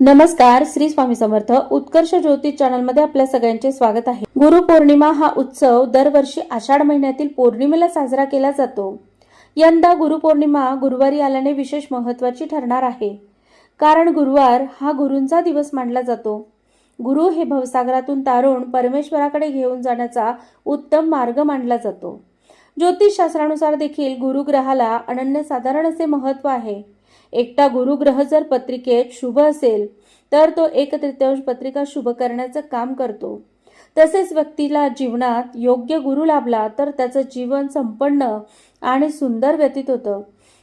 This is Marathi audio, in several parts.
नमस्कार श्री स्वामी समर्थ. उत्कर्ष ज्योतिष चॅनलमध्ये आपल्या सगळ्यांचे स्वागत आहे. गुरुपौर्णिमा हा उत्सव दरवर्षी आषाढ महिन्यातील पौर्णिमेला साजरा केला जातो. यंदा गुरुपौर्णिमा गुरुवारी आल्याने विशेष महत्वाची ठरणार आहे. कारण गुरुवार हा गुरूंचा दिवस मानला जातो. गुरु हे भवसागरातून तारून परमेश्वराकडे घेऊन जाण्याचा उत्तम मार्ग मानला जातो. ज्योतिषशास्त्रानुसार देखील गुरुग्रहाला अनन्यसाधारण असे महत्त्व आहे. एकटा गुरुग्रह जर पत्रिकेत शुभ असेल तर तो एक तृतीयांश पत्रिका शुभ करण्याचं काम करतो. तसेच व्यक्तीला जीवनात योग्य गुरु लाभला तर त्याचं जीवन संपन्न आणि सुंदर व्यतीत होतं.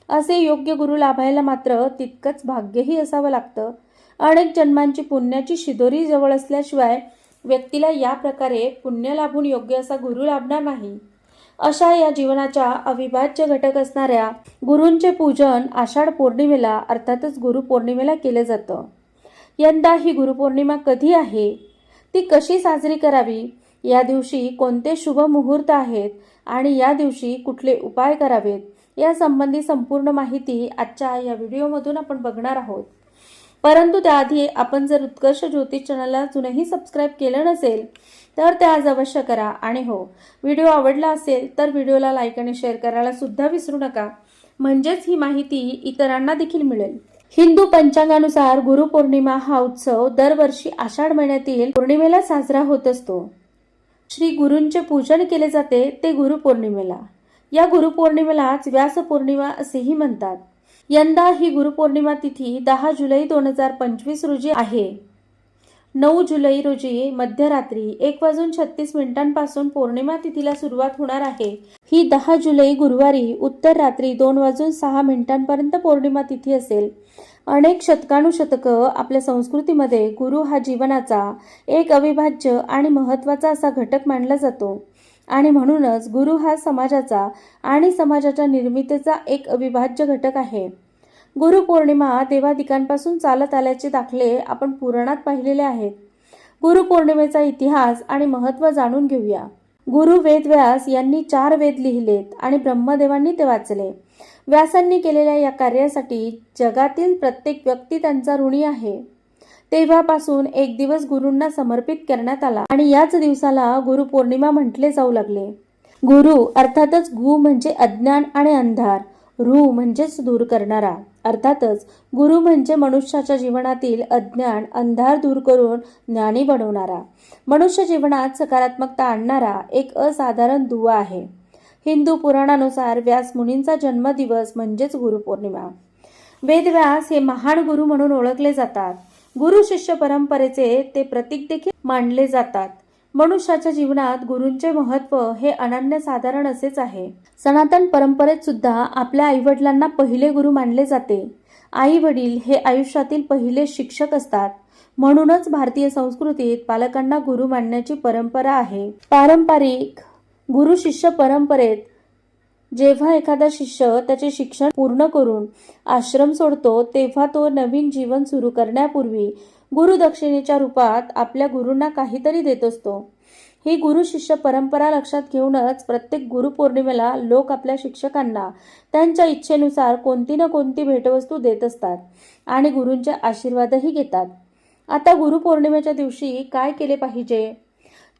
असे योग्य गुरु लाभायला मात्र तितकंच भाग्यही असावं लागतं. अनेक जन्मांची पुण्याची शिदोरी जवळ असल्याशिवाय व्यक्तीला या प्रकारे पुण्य लाभून योग्य असा गुरु लाभणार नाही. अशा या जीवनाच्या अविभाज्य घटक असणाऱ्या गुरूंचे पूजन आषाढ पौर्णिमेला अर्थातच गुरुपौर्णिमेला केलं जातं. यंदा ही गुरुपौर्णिमा कधी आहे? ती कशी साजरी करावी? या दिवशी कोणते शुभ मुहूर्त आहेत? आणि या दिवशी कुठले उपाय करावेत? यासंबंधी संपूर्ण माहिती आजच्या या व्हिडिओमधून आपण बघणार आहोत. परंतु त्याआधी आपण जर उत्कर्ष ज्योतिष चॅनलला अजूनही सबस्क्राईब केलं नसेल तर ते आज अवश्य करा. आणि हो व्हिडिओ आवडला असेल तर व्हिडिओला लाईक आणि शेअर करायला सुद्धा विसरू नका. म्हणजेच ही माहिती इतरांना देखील मिळेल. हिंदू पंचांगानुसार गुरुपौर्णिमा हा उत्सव दरवर्षी आषाढ महिन्यातील पौर्णिमेला साजरा होत असतो. श्री गुरूंचे पूजन केले जाते ते गुरुपौर्णिमेला या गुरुपौर्णिमेलाच व्यास पौर्णिमा असेही म्हणतात. यंदा ही गुरुपौर्णिमा तिथी दहा जुलै दोन हजार पंचवीस रोजी आहे. नऊ जुलै रोजी मध्यरात्री एक वाजून छत्तीस मिनिटांपासून पौर्णिमा तिथीला सुरुवात होणार आहे. ही दहा जुलै गुरुवारी उत्तर रात्री दोन वाजून सहा मिनिटांपर्यंत पौर्णिमा तिथी असेल. अनेक शतकानुशतकं आपल्या संस्कृतीमध्ये गुरु हा जीवनाचा एक अविभाज्य आणि महत्त्वाचा असा घटक मानला जातो. आणि म्हणूनच गुरु हा समाजाचा आणि समाजाच्या निर्मितीचा एक अविभाज्य घटक आहे. गुरुपौर्णिमा देवादिकांपासून चालत आल्याचे दाखले आपण पुराणात पाहिलेले आहेत गुरुपौर्णिमेचा इतिहास आणि महत्त्व जाणून घेऊया. गुरु वेदव्यास यांनी चार वेद लिहिलेत आणि ब्रह्मदेवांनी ते वाचले. व्यासांनी केलेल्या या कार्यासाठी जगातील प्रत्येक व्यक्ती त्यांचा ऋणी आहे. तेव्हापासून एक दिवस गुरूंना समर्पित करण्यात आला आणि याच दिवसाला गुरुपौर्णिमा म्हटले जाऊ लागले. गुरु अर्थातच गु म्हणजे अज्ञान आणि अंधार रू म्हणजेच दूर करणारा. अर्थातच गुरु म्हणजे मनुष्याच्या जीवनातील अज्ञान अंधार दूर करून ज्ञानी बनवणारा. मनुष्य जीवनात सकारात्मकता आणणारा एक असाधारण दुवा आहे. हिंदू पुराणानुसार व्यास मुनींचा जन्मदिवस म्हणजेच गुरुपौर्णिमा वेदव्यास हे महान गुरु म्हणून ओळखले जातात. गुरु शिष्य परंपरेचे ते प्रतीक देखील मानले जातात. मनुष्याच्या जीवनात गुरूंचे महत्त्व हे अनन्यसाधारण असेच आहे. सनातन परंपरेत सुद्धा आपल्या आईवडिलांना पहिले गुरु मानले जाते. आई वडील हे आयुष्यातील पहिले शिक्षक असतात. म्हणूनच भारतीय संस्कृतीत पालकांना गुरु मानण्याची परंपरा आहे. पारंपरिक गुरु शिष्य परंपरेत जेव्हा एखादा शिष्य त्याचे शिक्षण पूर्ण करून आश्रम सोडतो तेव्हा तो नवीन जीवन सुरू करण्यापूर्वी गुरुदक्षिणेच्या रूपात आपल्या गुरूंना काहीतरी देत असतो. ही गुरु शिष्य परंपरा लक्षात घेऊनच प्रत्येक गुरुपौर्णिमेला लोक आपल्या शिक्षकांना त्यांच्या इच्छेनुसार कोणती ना कोणती भेटवस्तू देत असतात आणि गुरूंचे आशीर्वादही घेतात. आता गुरुपौर्णिमेच्या दिवशी काय केले पाहिजे?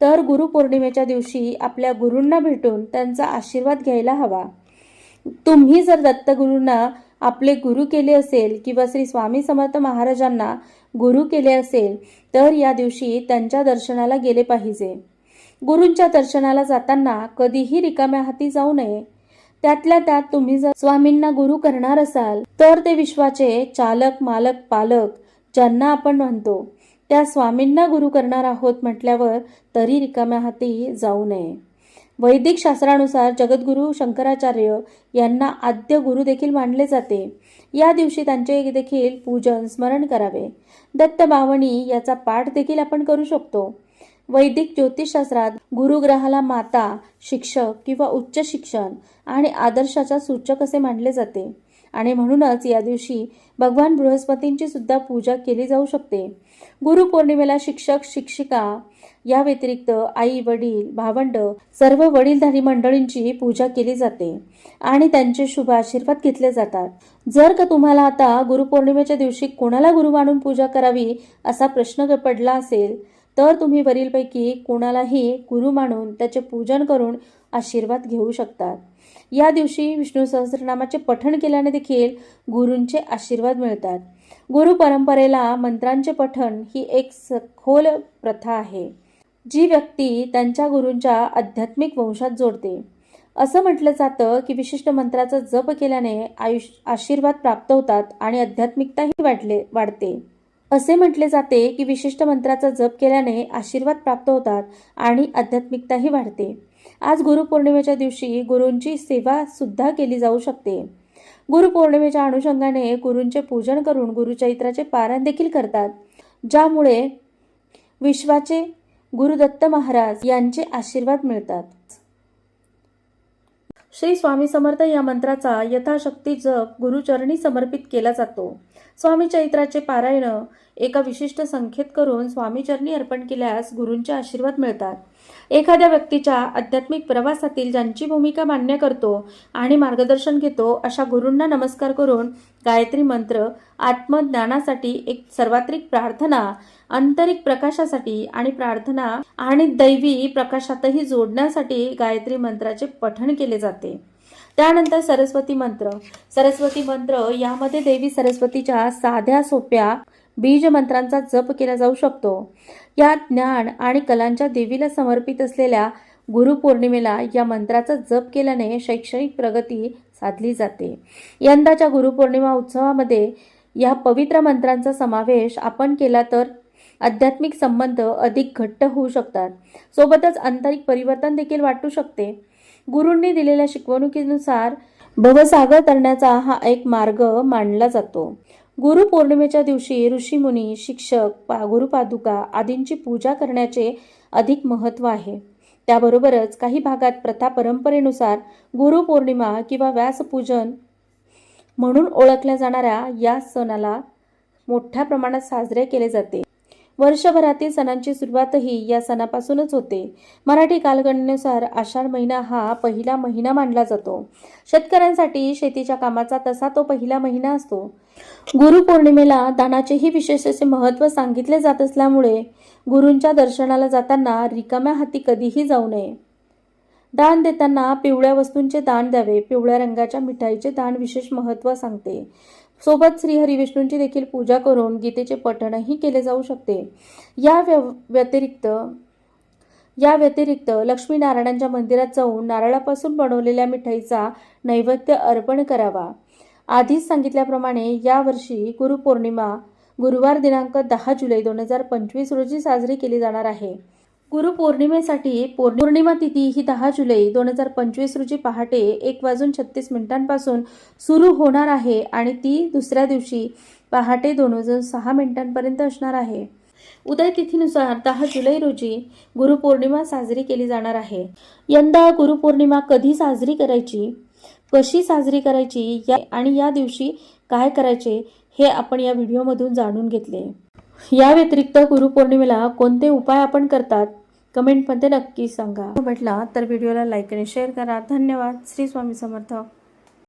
तर गुरुपौर्णिमेच्या दिवशी आपल्या गुरूंना भेटून त्यांचा आशीर्वाद घ्यायला हवा. तुम्ही जर दत्तगुरूंना आपले गुरु केले असेल किंवा श्री स्वामी समर्थ महाराजांना गुरु केले असेल तर या दिवशी त्यांच्या दर्शनाला गेले पाहिजे. गुरूंच्या दर्शनाला जाताना कधीही रिकाम्या हाती जाऊ नये. त्यातल्या त्यात तुम्ही जर स्वामींना गुरु करणार असाल तर ते विश्वाचे चालक मालक पालक ज्यांना आपण म्हणतो त्या स्वामींना गुरु करणार आहोत म्हटल्यावर तरी रिकाम्या हाती जाऊ नये. वैदिक शास्त्रानुसार जगद्गुरू शंकराचार्य यांना आद्य गुरु देखील मानले जाते. या दिवशी त्यांचे देखील पूजन स्मरण करावे. दत्त बावणी याचा पाठ देखील आपण करू शकतो. वैदिक ज्योतिषशास्त्रात गुरुग्रहाला माता शिक्षक किंवा उच्च शिक्षण आणि आदर्शाचा सूचक असे मानले जाते. आणि म्हणूनच या दिवशी भगवान बृहस्पतींची सुद्धा पूजा केली जाऊ शकते. गुरुपौर्णिमेला शिक्षक शिक्षिका या व्यतिरिक्त आई वडील भावंड सर्व वडीलधारी मंडळींची पूजा केली जाते आणि त्यांचे शुभ आशीर्वाद घेतले जातात. जर का तुम्हाला आता गुरुपौर्णिमेच्या दिवशी कोणाला गुरु मानून पूजा करावी असा प्रश्न पडला असेल तर तुम्ही वरीलपैकी कोणालाही गुरु मानून त्याचे पूजन करून आशीर्वाद घेऊ शकतात. या दिवशी विष्णू सहस्रनामाचे पठण केल्याने देखील गुरूंचे आशीर्वाद मिळतात. गुरु परंपरेला मंत्रांचे पठण ही एक सखोल प्रथा आहे. जी व्यक्ती त्यांच्या गुरूंच्या आध्यात्मिक वंशात जोडते. असं म्हटलं जातं की विशिष्ट मंत्राचा जप केल्याने आयुष आशीर्वाद प्राप्त होतात आणि आध्यात्मिकताही वाढले वाढते. असे म्हटले जाते की विशिष्ट मंत्राचा जप केल्याने आशीर्वाद प्राप्त होतात आणि आध्यात्मिकताही वाढते. आज गुरुपौर्णिमेच्या दिवशी गुरूंची सेवा सुद्धा केली जाऊ शकते. गुरुपौर्णिमेच्या अनुषंगाने गुरूंचे पूजन करून गुरुचरित्राचे पारायण देखील करतात. ज्यामुळे विश्वाचे गुरुदत्त महाराज यांचे आशीर्वाद मिळतात. श्री स्वामी समर्थ या मंत्राचा यथाशक्ती जप गुरुचरणी समर्पित केला जातो. स्वामी चरित्राचे पारायण एका विशिष्ट संख्येत करून स्वामीचरणी अर्पण केल्यास गुरूंचे आशीर्वाद मिळतात. एखाद्या व्यक्तीच्या आध्यात्मिक प्रवासातील ज्यांची भूमिका मान्य करतो आणि मार्गदर्शन घेतो अशा गुरूंना नमस्कार करून गायत्री मंत्र आत्मज्ञानासाठी एक सर्वात्रिक प्रार्थना आंतरिक प्रकाशासाठी आणि प्रार्थना आणि दैवी प्रकाशातही जोडण्यासाठी गायत्री मंत्राचे पठण केले जाते. त्यानंतर सरस्वती मंत्र. सरस्वती मंत्र यामध्ये देवी सरस्वतीच्या साध्या सोप्या बीज मंत्रांचा जप केला जाऊ शकतो. या ज्ञान आणि कलांच्या देवीला समर्पित असलेल्या गुरुपौर्णिमेला या मंत्राचा जप केल्याने शैक्षणिक प्रगती साधली जाते. यंदाच्या गुरुपौर्णिमा उत्सवामध्ये या पवित्र मंत्रांचा समावेश आपण केला तर आध्यात्मिक संबंध अधिक घट्ट होऊ शकतात. सोबतच आंतरिक परिवर्तन देखील वाटू शकते. गुरूंनी दिलेल्या शिकवणुकीनुसार भवसागर करण्याचा हा एक मार्ग मानला जातो. गुरुपौर्णिमेच्या दिवशी ऋषीमुनी शिक्षक पा गुरुपादुका आदींची पूजा करण्याचे अधिक महत्त्व आहे. त्याबरोबरच काही भागात प्रथा परंपरेनुसार गुरुपौर्णिमा किंवा व्यासपूजन म्हणून ओळखल्या जाणाऱ्या या सणाला मोठ्या प्रमाणात साजरे केले जाते. वर्षभरातील सणांची सुरुवातही या सणापासूनच होते. मराठी कालगणनेनुसार आषाढ महिना हा पहिला महिना मानला जातो. शेतकऱ्यांसाठी शेतीच्या कामाचा तसा तो पहिला महिना असतो. गुरुपौर्णिमेला दानाचेही विशेष असे महत्त्व सांगितले जात असल्यामुळे गुरूंच्या दर्शनाला जाताना रिकाम्या हाती कधीही जाऊ नये. दान देताना पिवळ्या वस्तूंचे दान द्यावे पिवळ्या रंगाच्या मिठाईचे दान विशेष महत्त्व सांगते. सोबत श्रीहरी विष्णूंची देखील पूजा करून गीतेचे पठणही केले जाऊ शकते. या व्यव व्यतिरिक्त या व्यतिरिक्त लक्ष्मीनारायणांच्या मंदिरात जाऊन नारळापासून बनवलेल्या मिठाईचा नैवेद्य अर्पण करावा. आधीच सांगितल्याप्रमाणे यावर्षी गुरुपौर्णिमा गुरुवार दिनांक दहा जुलै दोन हजार पंचवीस रोजी साजरी केली जाणार आहे. गुरुपौर्णिमेसाठी पौर्णिमा तिथी ही दहा जुलै दोन हजार पंचवीस रोजी पहाटे एक वाजून छत्तीस मिनिटांपासून सुरू होणार आहे आणि ती दुसऱ्या दिवशी पहाटे दोन वाजून सहा मिनिटांपर्यंत असणार आहे. उदय तिथीनुसार दहा जुलै रोजी गुरुपौर्णिमा साजरी केली जाणार आहे. यंदा गुरुपौर्णिमा कधी साजरी करायची कशी साजरी करायची या आणि या दिवशी काय करायचे हे आपण या व्हिडिओमधून जाणून घेतले. या व्यतिरिक्त गुरुपौर्णिमेला कोणते उपाय आपण करतात कमेंटमध्ये नक्की सांगा. म्हटला तर व्हिडिओला लाईक आणि शेअर करा. धन्यवाद. श्री स्वामी समर्थ.